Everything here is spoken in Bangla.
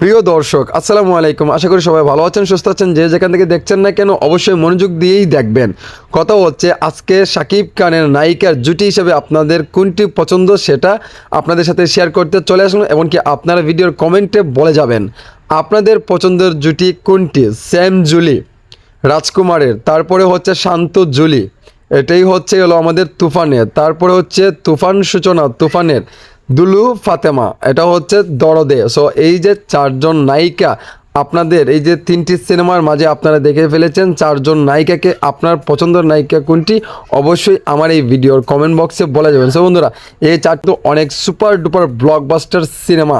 প্রিয় দর্শক, আসসালামু আলাইকুম। আশা করি সবাই ভালো আছেন, সুস্থ আছেন। যে যেখান থেকে দেখছেন না কেন, অবশ্যই মনোযোগ দিয়েই দেখবেন। কথা হচ্ছে, আজকে সাকিব খানের নায়িকার জুটি হিসেবে আপনাদের কোনটি পছন্দ সেটা আপনাদের সাথে শেয়ার করতে চলে আসুন এমনকি আপনারা ভিডিওর কমেন্টে বলে যাবেন। আপনাদের পছন্দের জুটি কোনটি? স্যাম জুলি, রাজকুমারের। তারপরে হচ্ছে শান্ত জুলি, এটাই হচ্ছে হলো আমাদের তুফানের। তারপরে হচ্ছে তুফান সূচনা, তুফানের। দুলু ফাতেমা, এটা হচ্ছে দরদে। সো এই যে চারজন নায়িকা, আপনাদের এই যে তিনটি সিনেমার মাঝে আপনারা দেখে ফেলেছেন চারজন নায়িকাকে, আপনার পছন্দের নায়িকা কোনটি, অবশ্যই আমার এই ভিডিওর কমেন্ট বক্সে বলা যাবেন। সো বন্ধুরা, এই চারটি অনেক সুপার ডুপার ব্লকবাস্টার সিনেমা